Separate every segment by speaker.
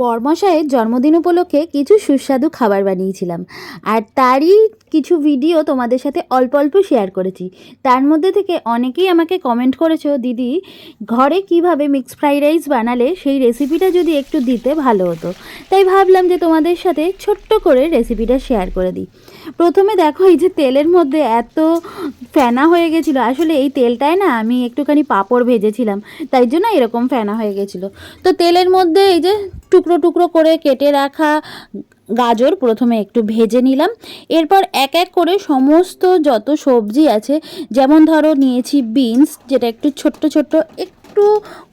Speaker 1: বরমশাইয়ের জন্মদিন উপলক্ষে কিছু সুস্বাদু খাবার বানিয়েছিলাম। আর তারই কিছু ভিডিও তোমাদের সাথে অল্প অল্প শেয়ার করেছি। তার মধ্যে থেকে অনেকেই আমাকে কমেন্ট করেছ, দিদি, ঘরে কীভাবে মিক্স ফ্রাইড রাইস বানালে সেই রেসিপিটা যদি একটু দিতে ভালো হতো? তাই ভাবলাম যে তোমাদের সাথে ছোট্ট করে রেসিপিটা শেয়ার করে দিই। প্রথমে দেখো এই যে তেলের মধ্যে এত ফেনা হয়ে গেছিল। আসলে এই তেলটায় না আমি একটুখানি পাঁপড় ভেজেছিলাম, তাই জন্য এরকম ফেনা হয়ে গেছিল। তো তেলের মধ্যে এই যে টুকরো টুকরো করে কেটে রাখা গাজর প্রথমে একটু ভেজে নিলাম। এরপর এক এক করে সমস্ত যত সবজি আছে, যেমন ধরো নিয়েছি বিনস, যেটা একটু ছোট্ট ছোট্ট, একটু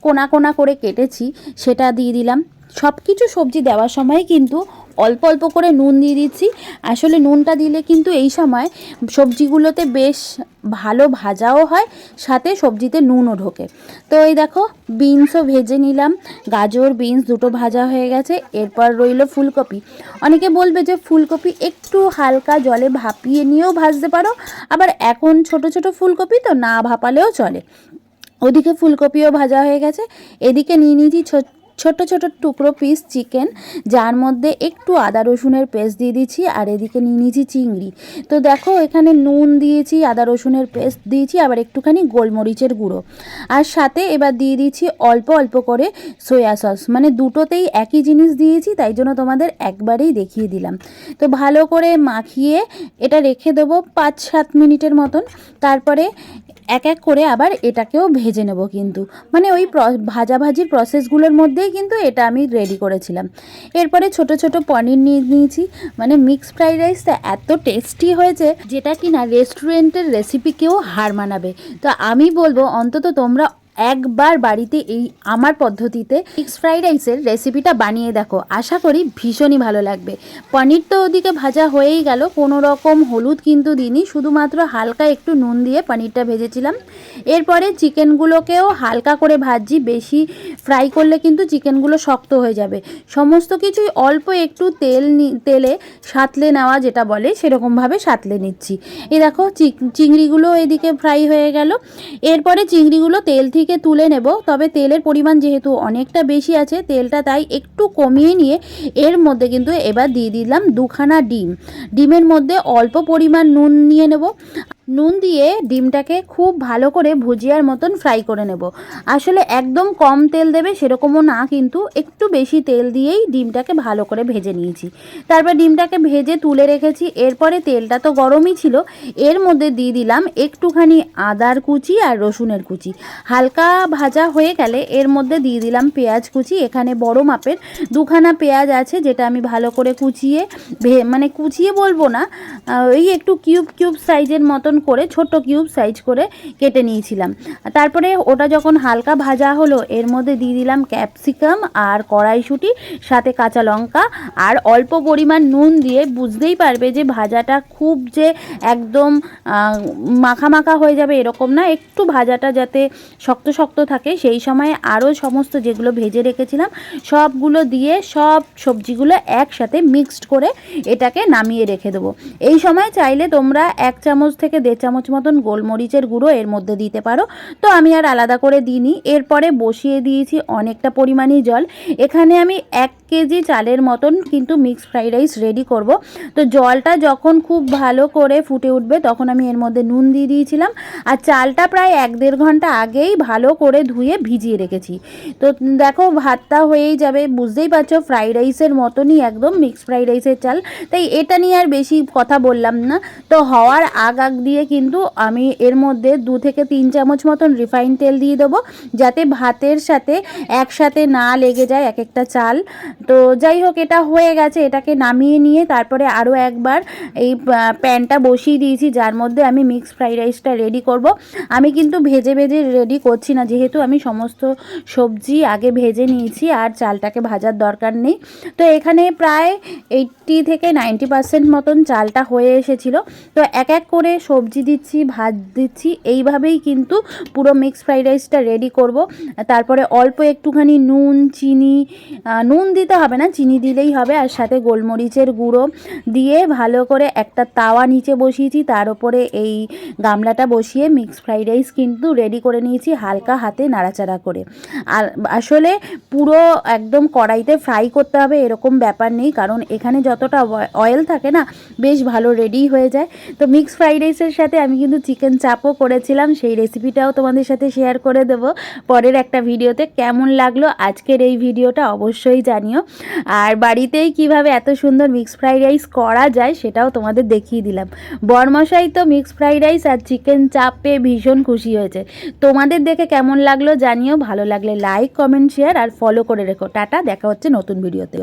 Speaker 1: কোনা কোনা করে কেটেছি, সেটা দিয়ে দিলাম। সব কিছু সবজি দেওয়ার সময় কিন্তু অল্প অল্প করে নুন দিয়ে দিচ্ছি। আসলে নুনটা দিলে কিন্তু এই সময় সবজিগুলোতে বেশ ভালো ভাজাও হয়, সাথে সবজিতে নুনও ঢোকে। তো এই দেখো, বিনসও ভেজে নিলাম। গাজর, বিনস দুটো ভাজা হয়ে গেছে, এরপর রইল ফুলকপি। অনেকে বলবে যে ফুলকপি একটু হালকা জলে ভাপিয়ে নিয়েও ভাজতে পারো, আবার এখন ছোট ছোট ফুলকপি তো না ভাপালেও চলে। ওদিকে ফুলকপিও ভাজা হয়ে গেছে, এদিকে নিয়ে নিয়েছি ছোট ছোট টুকরো পিস চিকেন যার মধ্যে একটু আদা রসুনের পেস্ট দিয়ে দিচ্ছি আর এদিকে নিয়ে নিয়েছি চিংড়ি। তো দেখো, এখানে নুন দিয়েছি, আদা রসুনের পেস্ট দিয়েছি, আবার একটুখানি গোলমরিচের গুঁড়ো। আর সাথে এবার দিয়ে দিচ্ছি অল্প অল্প করে সয়া সস মানে দুটোতেই একই জিনিস দিয়েছি, তাই জন্য তোমাদের একবারেই দেখিয়ে দিলাম। তো ভালো করে মাখিয়ে এটা রেখে দেবো পাঁচ সাত মিনিটের মতন। তারপরে এক এক করে আবার এটাকেও ভেজে নেব কিন্তু। মানে ওই ভাজাভাজির প্রসেসগুলোর মধ্যেই কিন্তু এটা আমি রেডি করেছিলাম। এরপরে ছোট ছোট পনির নিয়ে নিয়েছি। মানে মিক্স ফ্রাইড রাইসটা এত টেস্টি হয়েছে যেটা কিনা রেস্টুরেন্টের রেসিপিকেও হার মানাবে। তো আমি বলব, অন্তত তোমরা একবার বাড়িতে এই আমার পদ্ধতিতে মিক্স ফ্রাইড রাইসের রেসিপিটা বানিয়ে দেখো। আশা করি ভীষণই ভালো লাগবে। পনির তো ওদিকে ভাজা হয়েই গেল। কোনো রকম হলুদ কিন্তু দিইনি। শুধুমাত্র হালকা একটু নুন দিয়ে পনিরটা ভেজেছিলাম। এরপরে চিকেনগুলোকেও হালকা করে ভাজি বেশি ফ্রাই করলে কিন্তু চিকেনগুলো শক্ত হয়ে যাবে। সমস্ত কিছুই অল্প একটু তেল তেলে সাঁতলে নেওয়া যেটা বলে, সেরকমভাবে সাঁতলে নিচ্ছি। এই দেখো চিংড়িগুলো এদিকে ফ্রাই হয়ে গেল। এরপরে চিংড়িগুলো তেল থেকে তুলে নেব। তবে তেলের পরিমাণ যেহেতু অনেকটা বেশি আছে, তেলটা তাই একটু কমিয়ে নিয়ে এর মধ্যে কিন্তু এবার দিয়ে দিলাম দুখানা ডিম। ডিমের মধ্যে অল্প পরিমাণ নুন নিয়ে নেব। নুন দিয়ে ডিমটাকে খুব ভালো করে ভুজিয়ার মতন ফ্রাই করে নেব। আসলে একদম কম তেল দেবে সেরকমও না, কিন্তু একটু বেশি তেল দিয়েই ডিমটাকে ভালো করে ভেজে নিয়েছি। তারপর ডিমটাকে ভেজে তুলে রেখেছি। এরপরে তেলটা তো গরমই ছিল। এর মধ্যে দিয়ে দিলাম একটুখানি আদার কুচি আর রসুনের কুচি। হালকা ভাজা হয়ে গেলে এর মধ্যে দিয়ে দিলাম পেঁয়াজ কুচি। এখানে বড় মাপের দুখানা পেঁয়াজ আছে যেটা আমি ভালো করে কুচিয়ে মানে কুচিয়ে বলব না ওই একটু কিউব কিউব সাইজের মতন করে ছোট কিউব সাইজ করে কেটে নিয়েছিলাম। তারপরে ওটা যখন হালকা ভাজা হলো, এর মধ্যে দিয়ে দিলাম ক্যাপসিকাম আর কড়াইশুঁটি, সাথে কাঁচা লঙ্কা, আর অল্প পরিমাণ নুন দিয়ে বুঝতেই পারবে যে ভাজাটা খুব যে একদম মাখা মাখা হয়ে যাবে এরকম না। একটু ভাজাটা যাতে শক্ত শক্ত থাকে, সেই সময় আরও সমস্ত যেগুলো ভেজে রেখেছিলাম, সবগুলো দিয়ে সব সবজিগুলো একসাথে মিক্সড করে এটাকে নামিয়ে রেখে দেবো। এই সময় চাইলে তোমরা এক চামচ থেকে দেড় চামচ মতন গোলমরিচের গুঁড়ো এর মধ্যে দিতে পারো। তো আমি আর আলাদা করে দিইনি। এরপরে বসিয়ে দিয়েছি অনেকটা পরিমাণই জল। এখানে আমি এক কেজি চালের মতন কিন্তু মিক্স ফ্রাইড রাইস রেডি করব। তো জলটা যখন খুব ভালো করে ফুটে উঠবে, তখন আমি এর মধ্যে নুন দিয়ে দিয়েছিলাম। আর চালটা প্রায় এক দেড় ঘণ্টা আগেই ভালো করে ধুয়ে ভিজিয়ে রেখেছি। তো দেখো, ভাতটা হয়েই যাবে। বুঝতেই পারছ ফ্রাইড রাইসের মতনই একদম মিক্স ফ্রাইড রাইসের চাল। তাই এটা নিয়ে আর বেশি কথা বললাম না। তো হওয়ার আগ আগ দিয়ে কিন্তু আমি এর মধ্যে দু থেকে তিন চামচ মতন রিফাইন তেল দিয়ে দেবো, যাতে ভাতের সাথে একসাথে না লেগে যায় এক একটা চাল। তো যাই হোক, এটা হয়ে গেছে, এটাকে নামিয়ে নিয়ে তারপরে আরও একবার এই প্যানটা বসিয়ে দিয়েছি, যার মধ্যে আমি মিক্স ফ্রাইড রাইসটা রেডি করব। আমি কিন্তু ভেজে ভেজে রেডি করছি না, যেহেতু আমি সমস্ত সবজি আগে ভেজে নিয়েছি আর চালটাকে ভাজার দরকার নেই। তো এখানে প্রায় এইট্টি থেকে নাইনটি পার্সেন্ট মতন চালটা হয়ে এসেছিল। তো এক এক করে সবজি দিচ্ছি, ভাত দিচ্ছি, এইভাবেই কিন্তু পুরো মিক্স ফ্রাইড রাইসটা রেডি করব। তারপরে অল্প একটুখানি নুন, চিনি নুন দিতে হবে না, চিনি দিলেই হবে, আর সাথে গোলমরিচের গুঁড়ো দিয়ে ভালো করে একটা তাওয়া নিচে বসিয়েছি, তার উপরে এই গামলাটা বসিয়ে মিক্স ফ্রাইড রাইস কিন্তু রেডি করে নিয়েছি হালকা হাতে নাড়াচাড়া করে। আর আসলে পুরো একদম কড়াইতে ফ্রাই করতে হবে এরকম ব্যাপার নেই, কারণ এখানে যতটা অয়েল থাকে না, বেশ ভালো রেডি হয়ে যায়। তো মিক্স ফ্রাইড রাইসের সাথে আমি কিন্তু চিকেন চাপও করেছিলাম, সেই রেসিপিটাও তোমাদের সাথে শেয়ার করে দেব পরের একটা ভিডিওতে কেমন লাগল আজকের এই ভিডিওটা অবশ্যই জানিও। আর বাড়িতেই কীভাবে এত সুন্দর মিক্স ফ্রাইড রাইস করা যায় সেটাও তোমাদের দেখিয়ে দিলাম। বরমশাই তো মিক্স ফ্রাইড রাইস আর চিকেন চাপ পেয়ে ভীষণ খুশি হয়েছে। তোমাদের দেখে কেমন লাগল জানিও, ভালো লাগলে লাইক কমেন্ট শেয়ার আর ফলো করে রেখো। টাটা, দেখা হচ্ছে নতুন ভিডিওতে